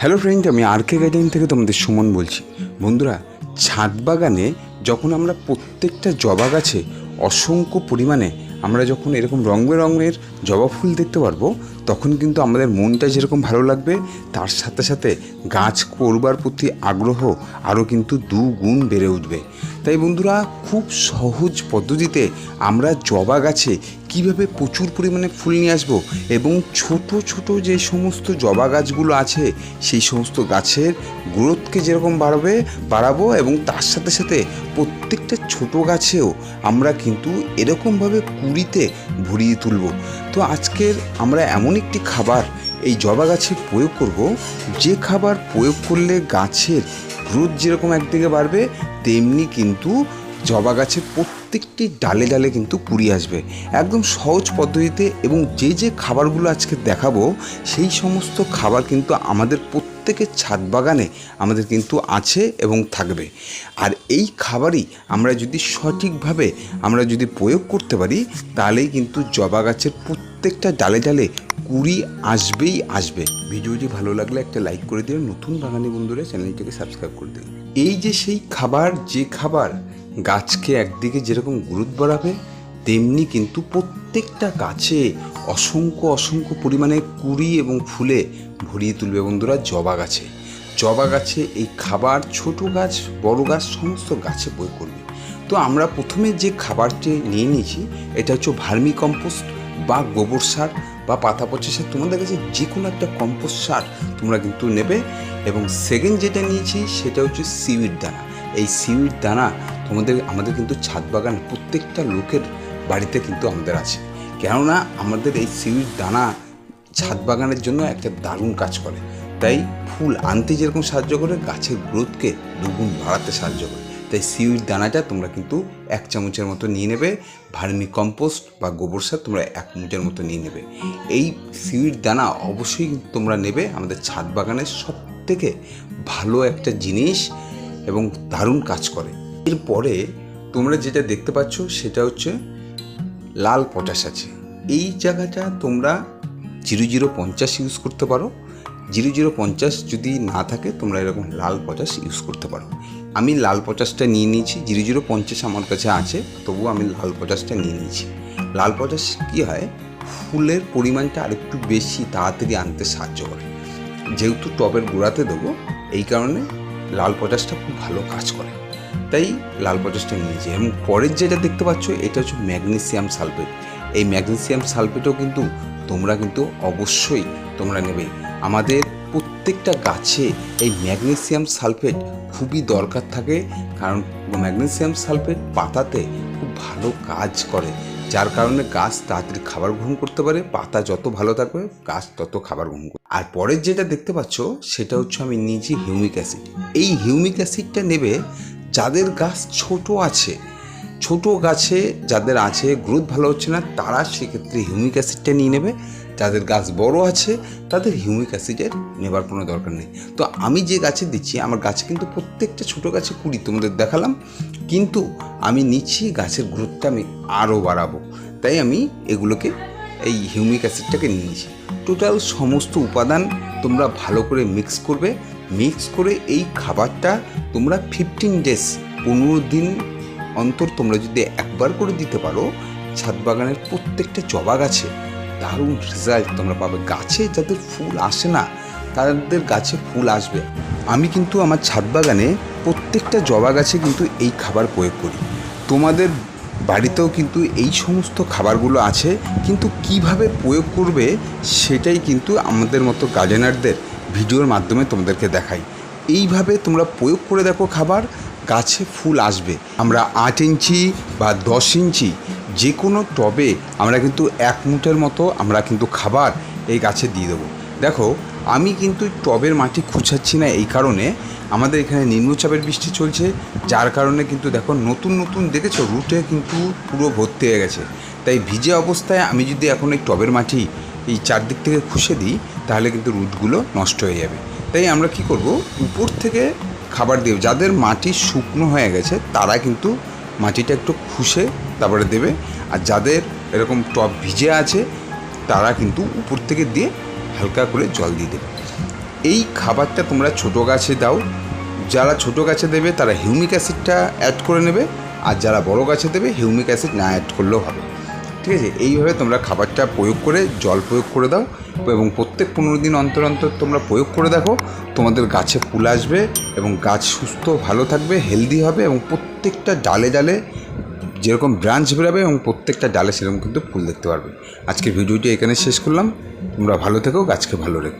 Hello friend আমি আর কে garden থেকে তোমাদের সুমন বলছি। বন্ধুরা, ছাদ বাগানে যখন আমরা প্রত্যেকটা জবা গাছে অসংখ্য পরিমাণে আমরা যখন এরকম রং বেরঙের জবা ফুল দেখতে পারব, তখন কিন্তু আমাদের মনটা যেরকম ভালো লাগবে, তার সাথে সাথে গাছ করবার প্রতি আগ্রহ আরও কিন্তু দুগুণ বেড়ে উঠবে। তাই বন্ধুরা, খুব সহজ পদ্ধতিতে আমরা জবা গাছে কীভাবে প্রচুর পরিমাণে ফুল নিয়ে আসব? এবং ছোট ছোট যে সমস্ত জবা গাছগুলো আছে, সেই সমস্ত গাছের গ্রোথকে যেরকম বাড়বে, বাড়াবো এবং তার সাথে সাথে প্রত্যেকটা ছোট গাছেও আমরা কিন্তু এরকমভাবে কুড়িতে ভরিয়ে তুলব। তো আজকের আমরা এমন একটি খাবার, এই জবা গাছে প্রয়োগ করব। যে খাবার প্রয়োগ করলে গাছের গ্রোথ যেরকম একদিকে বাড়বে, তেমনি কিন্তু জবা গাছের প্রত্যেকটি ডালে ডালে কিন্তু কুড়ি আসবে। একদম সহজ পদ্ধতিতে এবং যে যে খাবারগুলো আজকে দেখাবো, সেই সমস্ত খাবার কিন্তু আমাদের প্রত্যেকের ছাদ বাগানে আমাদের কিন্তু আছে এবং থাকবে। আর এই খাবারই আমরা যদি সঠিকভাবে আমরা যদি প্রয়োগ করতে পারি, তাহলেই কিন্তু জবা গাছের প্রত্যেকটা ডালে ডালে কুড়ি আসবেই আসবে। ভিডিওটি ভালো লাগলে একটা লাইক করে দিন নতুন বাগানি বন্ধুরা চ্যানেলটিকে সাবস্ক্রাইব করে দিন এই যে সেই খাবার, যে খাবার গাছকে একদিকে যেরকম গুরুত্ব বাড়াবে, তেমনি কিন্তু প্রত্যেকটা গাছে অসংখ্য অসংখ্য পরিমাণে কুড়ি এবং ফুলে ভরিয়ে তুলবে বন্ধুরা জবা গাছে। জবা গাছে এই খাবার ছোট গাছ, বড় গাছ সমস্ত গাছে বই করবে। তো আমরা প্রথমে যে খাবারটি নিয়ে নিয়েছি, এটা হচ্ছে ভার্মি কম্পোস্ট বা গোবর সার বা পাতা পচা সার। তোমাদের কাছে যে কোনো একটা কম্পোস্ট সার তোমরা কিন্তু নেবে। এবং সেকেন্ড যেটা নিয়েছি, সেটা হচ্ছে সিউইড দানা। এই সিউইড দানা তোমাদের আমাদের কিন্তু ছাদ বাগান প্রত্যেকটা লোকের বাড়িতে কিন্তু আমাদের আছে। কেননা আমাদের এই সিউইড দানা ছাদ বাগানের জন্য একটা দারুণ কাজ করে। তাই ফুল আনতে যেরকম সাহায্য করে, গাছের গ্রোথকে দুগুণ বাড়াতে সাহায্য করে। তাই সিউইড দানাটা তোমরা কিন্তু এক চামচের মতো নিয়ে নেবে, ভার্মি কম্পোস্ট বা গোবর সার তোমরা এক চামচের মতো নিয়ে নেবে। এই সিউইড দানা অবশ্যই তোমরা নেবে আমাদের ছাদ বাগানের সব থেকে ভালো একটা জিনিস এবং দারুণ কাজ করে। এরপরে তোমরা যেটা দেখতে পাচ্ছ সেটা হচ্ছে লাল পটাশ আছে। এই জায়গাটা তোমরা জিরো জিরো পঞ্চাশ ইউজ করতে পারো। জিরো জিরো পঞ্চাশ যদি না থাকে তোমরা এরকম লাল পটাশ ইউজ করতে পারো। আমি লাল পটাশটা নিয়ে নিয়েছি, জিরো জিরো পঞ্চাশ আমার কাছে আছে, তবুও আমি লাল পটাশটা নিয়ে নিয়েছি। লাল পটাশ কী হয়? ফুলের পরিমাণটা আরেকটু বেশি তাড়াতাড়ি আনতে সাহায্য করে। যেহেতু টবের গোড়াতে দেবো, এই কারণে লাল পটাশটা খুব ভালো কাজ করে। তাই লাল পটাশটা নিয়েছি। এবং পরের যেটা দেখতে পাচ্ছ, এটা হচ্ছে ম্যাগনেসিয়াম সালফেট। এই ম্যাগনেসিয়াম সালফেটও কিন্তু তোমরা কিন্তু অবশ্যই তোমরা নেবে। আমাদের প্রত্যেকটা গাছে এই ম্যাগনেসিয়াম সালফেট খুবই দরকার থাকে। কারণ ম্যাগনেসিয়াম সালফেট পাতাতে খুব ভালো কাজ করে। যার কারণে গাছ তাড়াতাড়ি খাবার গ্রহণ করতে পারে, পাতা যত ভালো থাকবে, গাছ তত খাবার গ্রহণ করবে। আর পরের যেটা দেখতে পাচ্ছ, সেটা হচ্ছে আমি নিয়েছি হিউমিক অ্যাসিড। এই হিউমিক অ্যাসিডটা নেবে যাদের গাছ ছোট আছে, ছোট গাছে যাদের আছে গ্রোথ ভালো হচ্ছে না, তারা সেক্ষেত্রে হিউমিক অ্যাসিডটা নিয়ে নেবে। যাদের গাছ বড় আছে, তাদের হিউমিক অ্যাসিডের নেবার কোনো দরকার নেই। তো আমি যে গাছে দিচ্ছি, আমার গাছে কিন্তু প্রত্যেকটা ছোট গাছে কুড়ি, তোমাদের দেখালাম। কিন্তু আমি নিচ্ছি গাছের গ্রোথটা আমি আরও বাড়াবো। তাই আমি এগুলোকে, এই হিউমিক অ্যাসিডটাকে নিয়েছি। টোটাল সমস্ত উপাদান তোমরা ভালো করে মিক্স করবে। মিক্স করে এই খাবারটা তোমরা ফিফটিন ডেজ পনেরো দিন অন্তর তোমরা যদি একবার করে দিতে পারো, ছাদ বাগানের প্রত্যেকটা জবা গাছে দারুণ রেজাল্ট তোমরা পাবে। গাছে যাদের ফুল আসে না, তাদের গাছে ফুল আসবে। আমি কিন্তু আমার ছাদ বাগানে প্রত্যেকটা জবা গাছে কিন্তু এই খাবার প্রয়োগ করি। তোমাদের বাড়িতেও কিন্তু এই সমস্ত খাবারগুলো আছে, কিন্তু কীভাবে প্রয়োগ করবে সেটাই কিন্তু আমাদের মতো গার্ডেনারদের ভিডিওর মাধ্যমে তোমাদেরকে দেখাই। এইভাবে তোমরা প্রয়োগ করে দেখো খাবার, গাছে ফুল আসবে। আমরা আট ইঞ্চি বা দশ ইঞ্চি যে কোনো টবে আমরা কিন্তু এক মুঠের মতো আমরা কিন্তু খাবার এই গাছে দিয়ে দেবো। দেখো, আমি কিন্তু টবের মাটি খুঁচাচ্ছি না এই কারণে আমাদের এখানে নিম্নচাপের বৃষ্টি চলছে, যার কারণে কিন্তু দেখো নতুন নতুন দেখেছ, রুটে কিন্তু পুরো ভর্তি হয়ে গেছে। তাই ভিজে অবস্থায় আমি যদি এখন এই টবের মাটি এই চারদিক থেকে খুশে দিই, তাহলে কিন্তু রুটগুলো নষ্ট হয়ে যাবে। তাই আমরা কি করব? উপর থেকে খাবার দেব যাদের মাটি শুকনো হয়ে গেছে, তারা কিন্তু মাটিটা একটু খুশে তারপরে দেবে। আর যাদের এরকম টপ ভিজে আছে, তারা কিন্তু উপর থেকে দিয়ে হালকা করে জল দিয়ে দেবে। এই খাবারটা তোমরা ছোটো গাছে দাও। যারা ছোটো গাছে দেবে, তারা হিউমিক অ্যাসিডটা অ্যাড করে নেবে। আর যারা বড় গাছে দেবে, হিউমিক অ্যাসিড না অ্যাড করলেও হবে। ঠিক আছে? এইভাবে তোমরা খাবারটা প্রয়োগ করে জল প্রয়োগ করে দাও এবং প্রত্যেক পনেরো দিন অন্তর অন্তর তোমরা প্রয়োগ করে দেখো, তোমাদের গাছে ফুল আসবে এবং গাছ সুস্থ, ভালো থাকবে হেলদি হবে এবং প্রত্যেকটা ডালে ডালে যেরকম ব্রাঞ্চ বেরোবে এবং প্রত্যেকটা ডালে সেরকম কিন্তু ফুল দেখতে পারবে। আজকের ভিডিওটি এখানে শেষ করলাম। তোমরা ভালো থেকো, গাছকে ভালো রেখো।